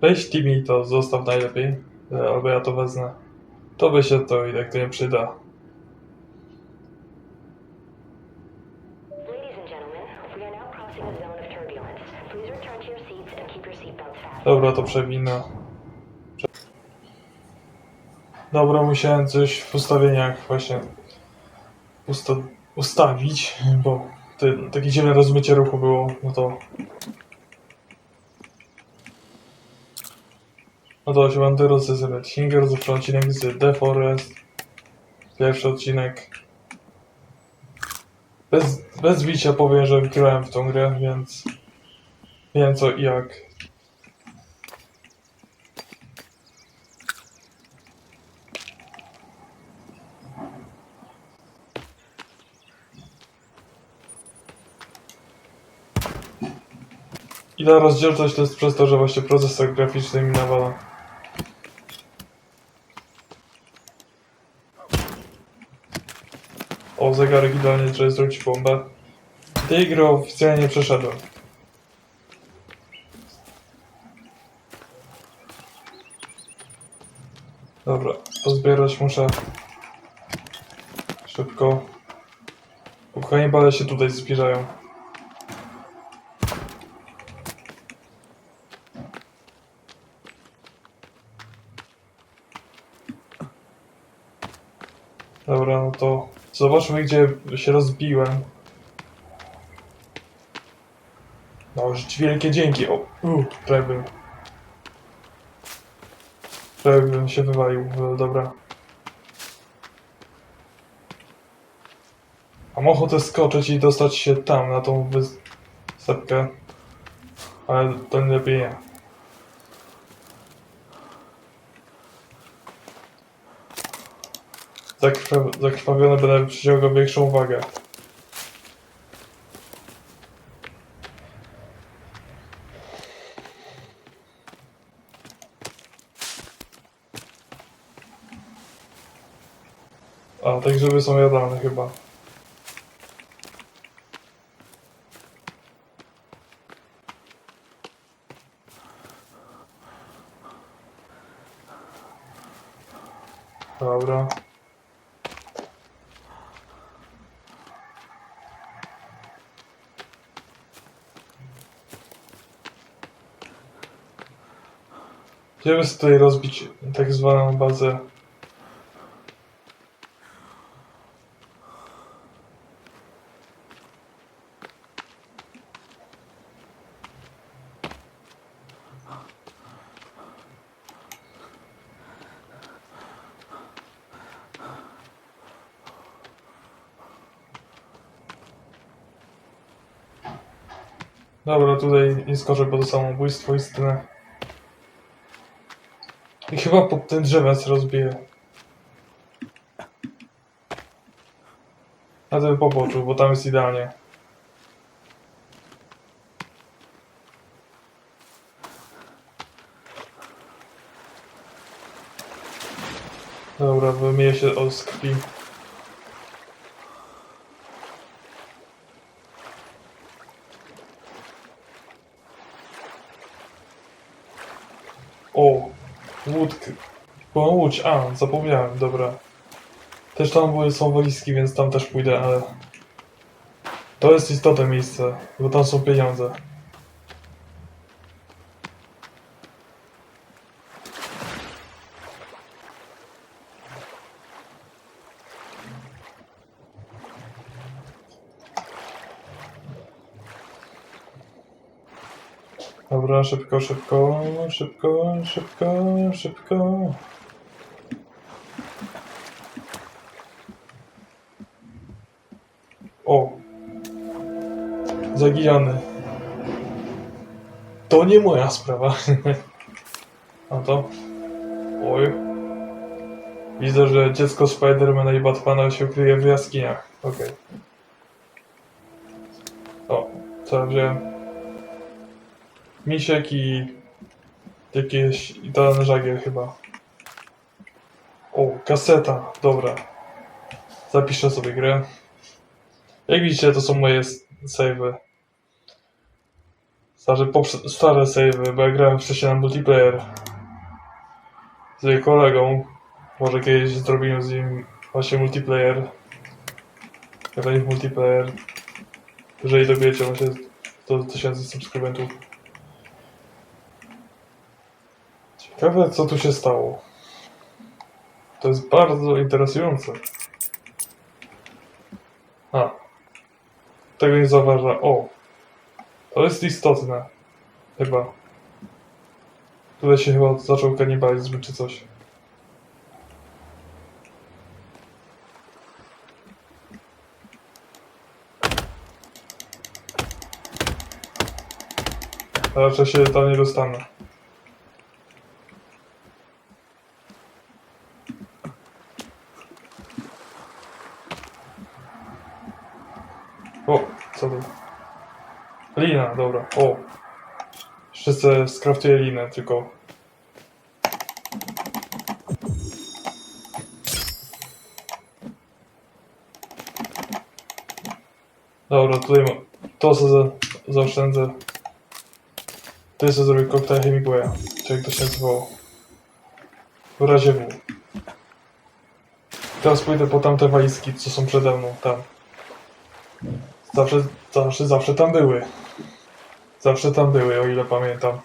Weź ty mi to, zostaw najlepiej. E, Albo ja to wezmę. To by się to i tak to nie przyda. Dobra, to przewinę. Prze- Dobra, musiałem coś w ustawieniach właśnie usta ustawić, bo te, takie dziwne rozmycie ruchu było, no to... To się Bandero z Red Hinger, zawsze odcinek z The Forest. Pierwszy odcinek. Bez, bez bicia powiem, że grałem w tą grę, więc wiem co i jak. I ta rozdzielczość to jest przez to, że właśnie procesor graficzny mi nawala. Zegarek idealnie, żeby zrobić bombę. Tej gry oficjalnie nie przeszedłem. Dobra, pozbierać muszę szybko. Bo kanibale się tutaj zbliżają. Dobra, no to zobaczmy gdzie się rozbiłem. No już wielkie dzięki. O, uh, prawie bym. Się wywalił, ale dobra. Mam ochotę skoczyć i dostać się tam, na tą wysepkę. Ale to lepiej nie. Zakrwa zakrwawiony będę przyciągał większą uwagę. A, tak grzyby są jadalne chyba. Dobra. Chciałbym sobie tutaj rozbić tak zwaną bazę. Dobra, tutaj nie skoczę, bo to samobójstwo istne. I chyba pod ten drzewiec rozbiję. Na tym poboczu, bo tam jest idealnie. Dobra, wymyję się od krwi. O! Łódkę. Była łódź, a, zapomniałem, dobra. Też tam były, są walizki, więc tam też pójdę, ale... To jest istotne miejsce, bo tam są pieniądze. Dobra, szybko, szybko, szybko, szybko, szybko. O! Zagijany. To nie moja sprawa. A to? Oj. Widzę, że dziecko Spidermana i Batmana się kryje w jaskiniach. Okej. O, co ja wziąłem? Misiek i jakieś idealne żagiel chyba. O, kaseta, dobra. Zapiszę sobie grę. Jak widzicie, to są moje savey. Stare, stare savey, bo ja grałem wcześniej na multiplayer. Z jej kolegą. Może kiedyś zrobimy z nim właśnie multiplayer. Grali w multiplayer. Jeżeli dobijecie właśnie do 1000 subskrybentów. Ciekawe co tu się stało. To jest bardzo interesujące. A. Tego nie zauważa. O. To jest istotne. Chyba. Tutaj się chyba zaczął kanibalizm czy coś. Raczej się tam nie dostanę. O, co tu? Lina, dobra. O. Sobie skraftuję linę, tylko... Dobra, tutaj mam... To co za... zaoszczędzę. Tutaj sobie zrobię koktajl Hemingwaya. Czy jak to się nazywało. W razie W. Teraz pójdę po tamte walizki, co są przede mną, tam. Zawsze, zawsze, zawsze tam były. Zawsze tam były, o ile pamiętam.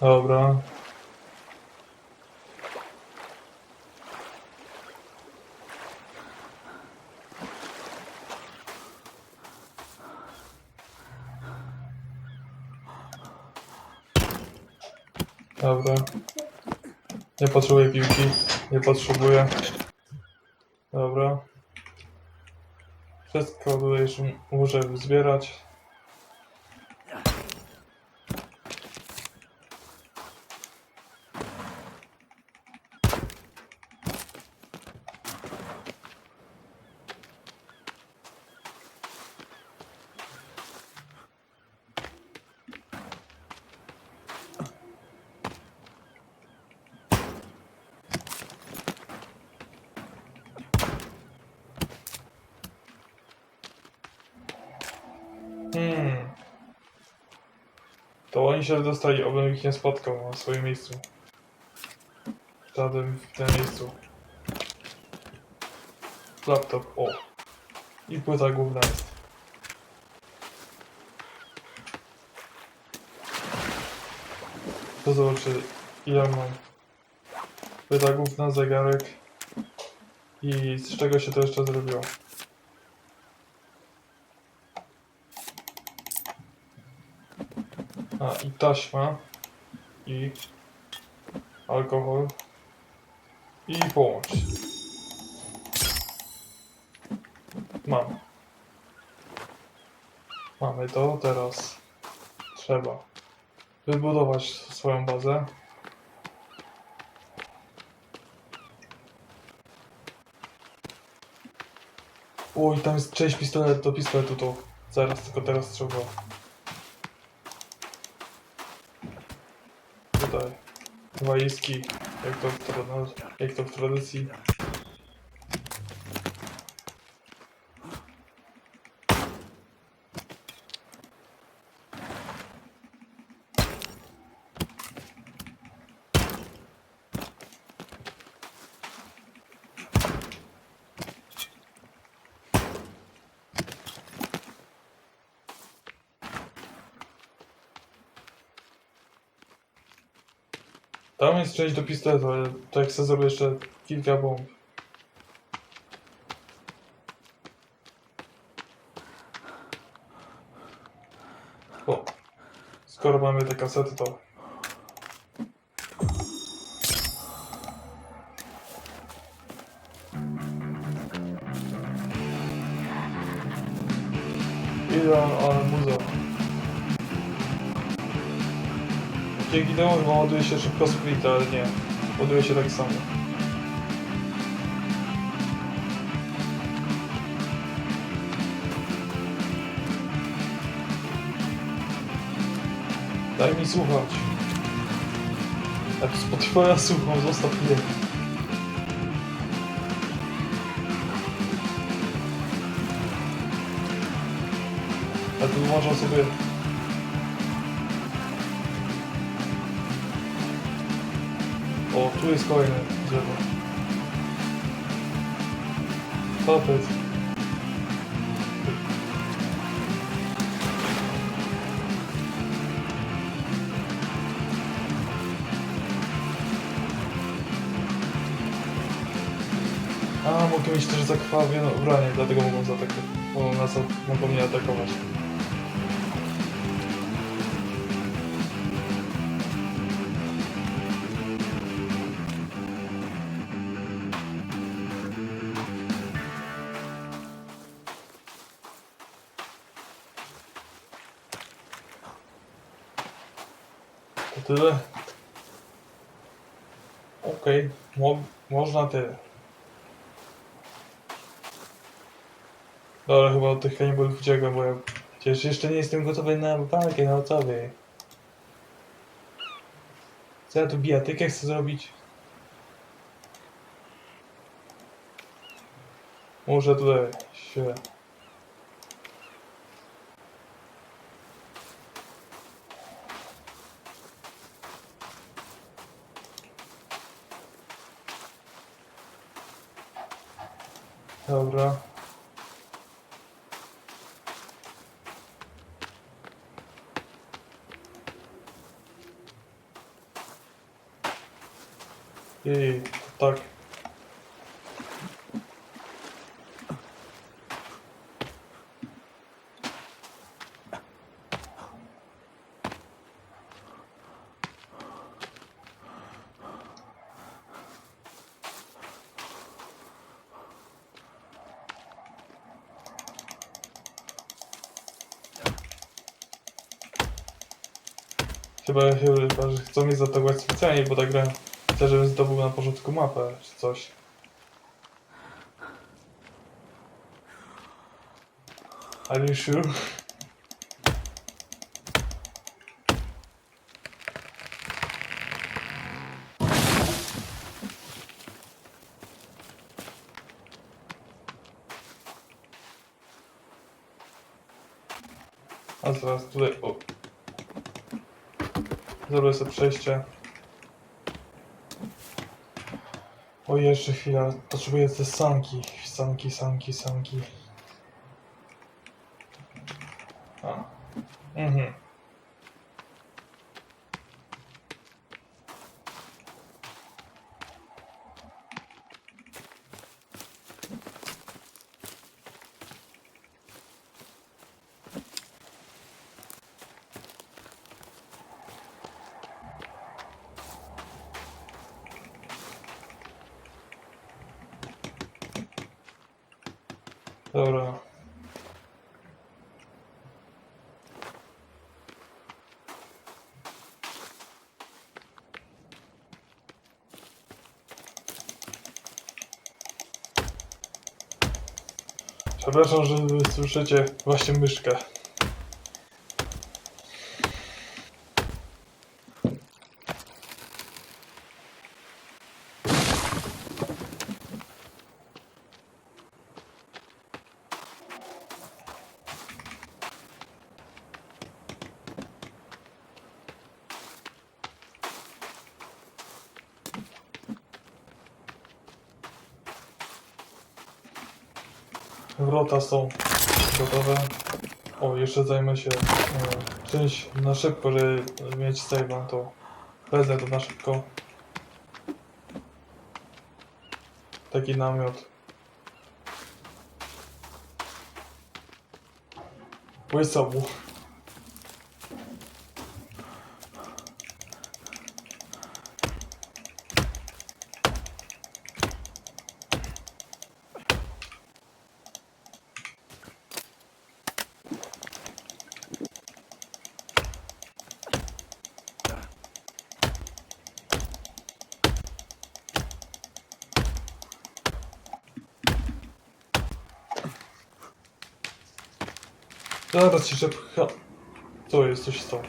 Dobra. Dobra. Nie potrzebuję piłki. Nie potrzebuję. Dobra. Wszystko tutaj już muszę zbierać. To oni się dostali, obym ich nie spotkał na swoim miejscu. Żaden w tym miejscu. Laptop, o. I płyta główna jest. To zobaczy ile mam. Płyta główna, zegarek. I z czego się to jeszcze zrobiło? A, i taśma. I alkohol. I połącz. Mam. Mamy to, teraz trzeba wybudować swoją bazę. Oj, tam jest część pistoletu do pistoletu, to zaraz, tylko teraz trzeba. Tutaj walizki, jak to, w tra- jak to w tradycji. Tam jest część do pistoletu, ale to jak sobie zrobię jeszcze kilka bomb. O, skoro mamy te kasety, to... Dzięki temu chyba ładuje się szybko split, ale nie. Ładuje się tak samo. Daj mi słuchać. To Spotify'a słucham, zostaw mnie. A tu można sobie... tu jest kolejne drzewo. Jest? A, mogę mieć też zakrwawione ubranie, dlatego mogą zaatakować. Mogą nas mogą mnie atakować. To tyle. Okej, mo można tyle. Dobra, chyba od tych kanibulów uciekłem, bo ja przecież jeszcze nie jestem gotowy na walkę na ocowie. Co ja tu bijatykę chcę zrobić? Muszę tutaj się... Dobra. I tak. Chyba, chyba że chcą mnie zaatakować specjalnie, bo tak grałem. Chcę, żebym zdobył na początku mapę, czy coś. Are you sure? A zaraz tutaj, o. Zrobię sobie przejście. O, jeszcze chwila. Potrzebuję te sanki. Sanki, sanki, sanki. A. Mhm. Dobra. Przepraszam, że słyszycie właśnie myszkę. Wrota są gotowe. O, jeszcze zajmę się e, czymś na szybko, żeby mieć save'a, to wezmę to na szybko. Taki namiot. Łysobu. Zaraz się szepcha. Co jest? Coś stało.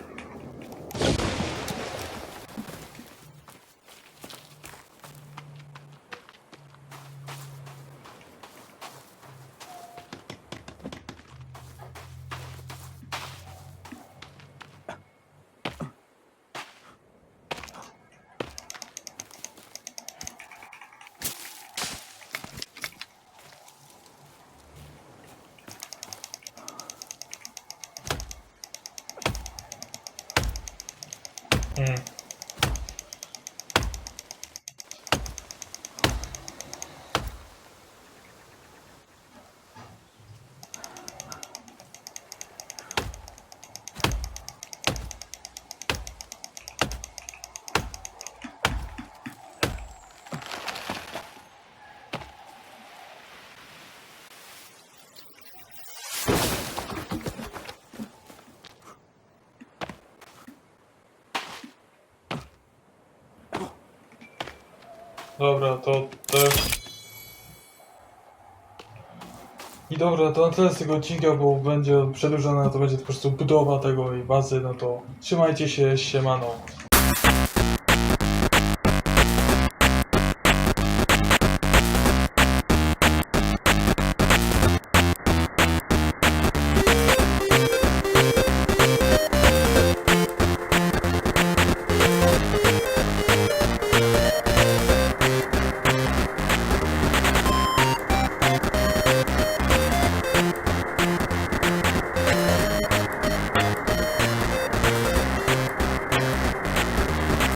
Dobra, to też. I dobra, to na tyle z tego odcinka, bo będzie przedłużona, to będzie po prostu budowa tego i bazy, no to trzymajcie się, siemano.